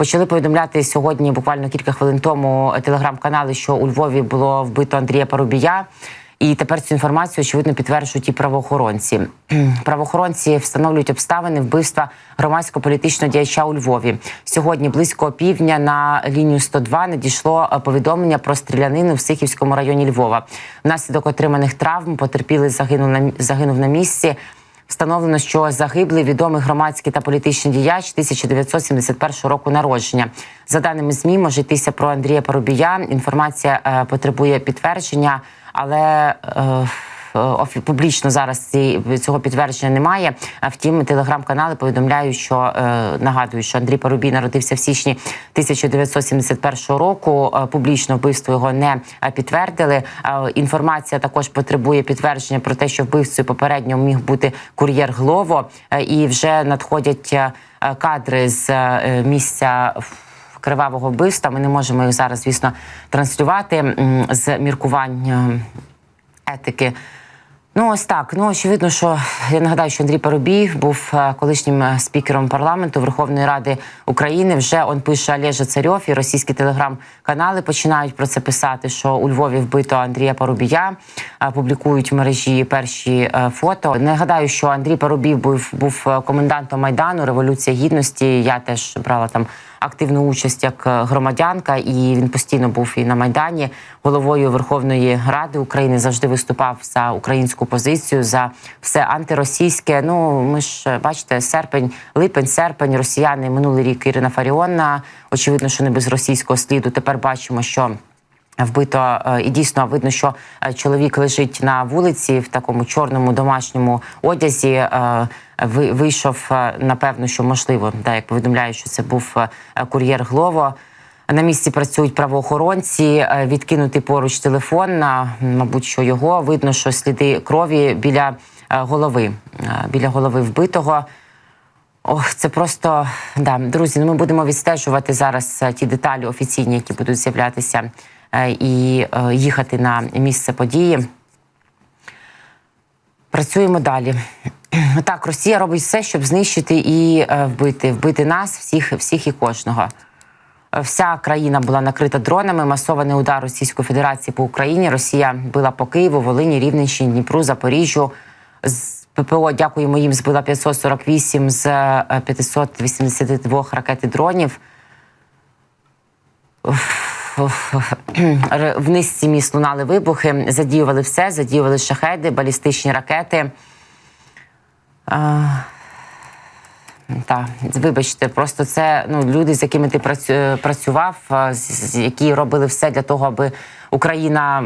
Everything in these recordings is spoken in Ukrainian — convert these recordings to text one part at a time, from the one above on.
Почали повідомляти сьогодні, буквально кілька хвилин тому, телеграм-канали, що у Львові було вбито Андрія Парубія. І тепер цю інформацію очевидно підтверджують і правоохоронці. Правоохоронці встановлюють обставини вбивства громадсько-політичного діяча у Львові. Сьогодні близько півдня на лінію 102 надійшло е, повідомлення про стрілянину в Сихівському районі Львова. Внаслідок отриманих травм потерпілий загинув на загинув на місці. Встановлено, що загиблий відомий громадський та політичний діяч 1971 року народження. За даними змі, може йтися про Андрія Парубія. Інформація е, потребує підтвердження, але е, публічно зараз цього підтвердження немає. А втім, телеграм-канали повідомляють, що е, нагадують, що Андрій Парубій народився в січні 1971 року. Е, Публічно вбивство його не е, підтвердили. Е, Інформація також потребує підтвердження про те, що вбивцею попередньо міг бути кур'єр Глово, Е, і вже надходять е, е, кадри з е, місця. Кривавого вбивства ми не можемо їх зараз, звісно, транслювати з міркувань е, етики. Ну, ось так. Ну, очевидно, що я нагадаю, що Андрій Парубій був е, колишнім е, спікером парламенту Верховної Ради України. Вже он пише Олежа Царьов і російські телеграм-канали починають про це писати. Що у Львові вбито Андрія Парубія. Е, Публікують в мережі перші е, фото. Нагадаю, що Андрій Парубій був був е, комендантом майдану Революція Гідності. Я теж брала там активну участь як громадянка, і він постійно був і на майдані головою Верховної Ради України. Завжди виступав за українську позицію, за все антиросійське. Ну ми ж бачите, серпень, липень, серпень, росіяни минулий рік Ірина Фаріонна. Очевидно, що не без російського сліду. Тепер бачимо, що. Вбито е, і дійсно видно, що е, чоловік лежить на вулиці в такому чорному домашньому одязі. е, Вийшов, напевно, що можливо, да, як повідомляють, що це був кур'єр Глово. На місці працюють правоохоронці, відкинутий поруч телефон. Мабуть, що його видно, що сліди крові біля голови, біля голови вбитого. Ох, це просто да, друзі. Ну ми будемо відстежувати зараз ті деталі офіційні, які будуть з'являтися, і е, їхати на місце події. Працюємо далі. Так, Росія робить все, щоб знищити і е, вбити, вбити нас, всіх, всіх і кожного. Е, Вся країна була накрита дронами. Масований удар Російської Федерації по Україні. Росія била по Києву, Волині, Рівненщині, Дніпру, Запоріжжю. З ППО, дякуємо їм, збила 548 з е, 582 ракет і дронів. Р- В низці міст лунали вибухи, задіювали все, задіювали шахеди, балістичні ракети. Так, вибачте, просто це ну люди, з якими ти працю- працював, які робили все для того, аби Україна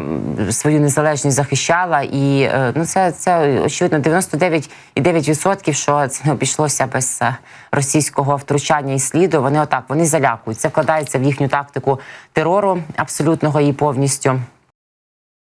свою незалежність захищала. І е, ну це, це очевидно 99,9%, що це не обійшлося без е, російського втручання і сліду. Вони отак вони залякують. Це вкладається в їхню тактику терору абсолютного і повністю.